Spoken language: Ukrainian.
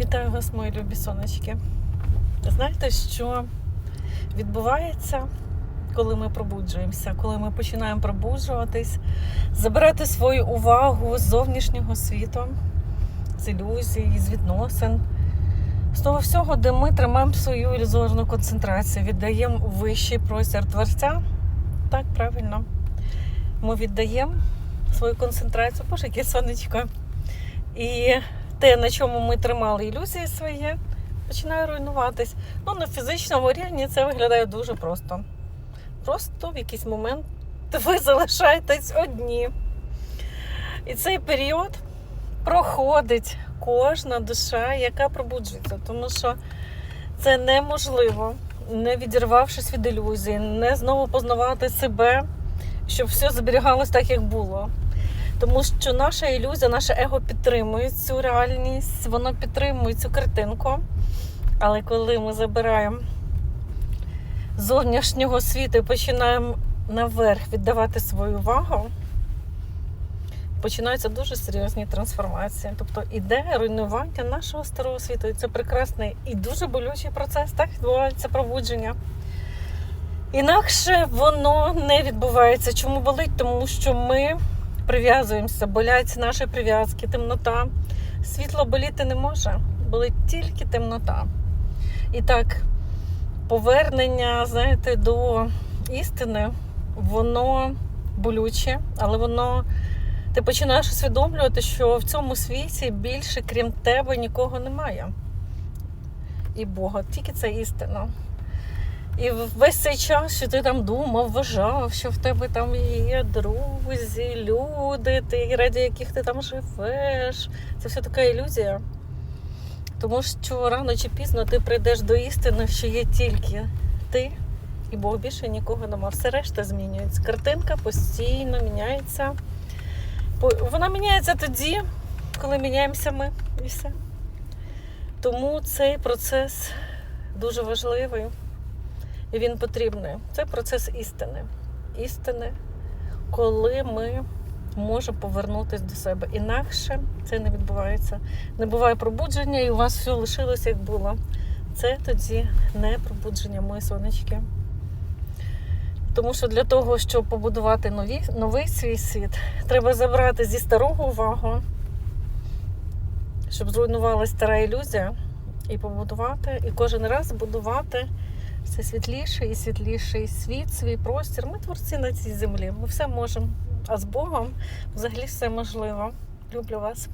Вітаю вас, мої любі сонечки. Знаєте, що відбувається, коли ми пробуджуємося, коли ми починаємо пробуджуватись, забирати свою увагу з зовнішнього світу, з ілюзій, з відносин, з того всього, де ми тримаємо свою ілюзорну концентрацію, віддаємо вищий простір творця. Так, правильно. Ми віддаємо свою концентрацію, боже, яке сонечко. І те, на чому ми тримали ілюзії свої, починає руйнуватись. Ну, на фізичному рівні це виглядає дуже просто. Просто в якийсь момент ви залишаєтесь одні. І цей період проходить кожна душа, яка пробуджується, тому що це неможливо, не відірвавшись від ілюзії, не знову познавати себе, щоб все зберігалось так, як було. Тому що наша ілюзія, наше его підтримує цю реальність, воно підтримує цю картинку. Але коли ми забираємо зовнішнього світу і починаємо наверх віддавати свою увагу, починаються дуже серйозні трансформації. Тобто іде руйнування нашого старого світу. І це прекрасний і дуже болючий процес. Так відбувається пробудження. Інакше воно не відбувається. Чому болить? Тому що ми прив'язуємося, болять наші прив'язки, темнота. Світло боліти не може, болить тільки темнота. І так, повернення, знаєте, до істини, воно болюче, але воно. Ти починаєш усвідомлювати, що в цьому світі більше, крім тебе, нікого немає. І Бога, тільки це істина. І весь цей час, що ти там думав, вважав, що в тебе там є друзі, люди, ти, раді яких ти там живеш. Це все така ілюзія. Тому що рано чи пізно ти прийдеш до істини, що є тільки ти і Бог більше нікого нема. Все решта змінюється. Картинка постійно міняється. Вона міняється тоді, коли міняємося ми і все. Тому цей процес дуже важливий. І він потрібний. Це процес істини. Істини, коли ми можемо повернутися до себе. Інакше це не відбувається. Не буває пробудження, і у вас все лишилося, як було. Це тоді не пробудження, мої сонечки. Тому що для того, щоб побудувати нові, новий свій світ, треба забрати зі старого увагу, щоб зруйнувалася стара ілюзія, і побудувати, і кожен раз будувати все світліший і світліший світ, свій простір. Ми творці на цій землі. Ми все можемо. А з Богом взагалі все можливо. Люблю вас.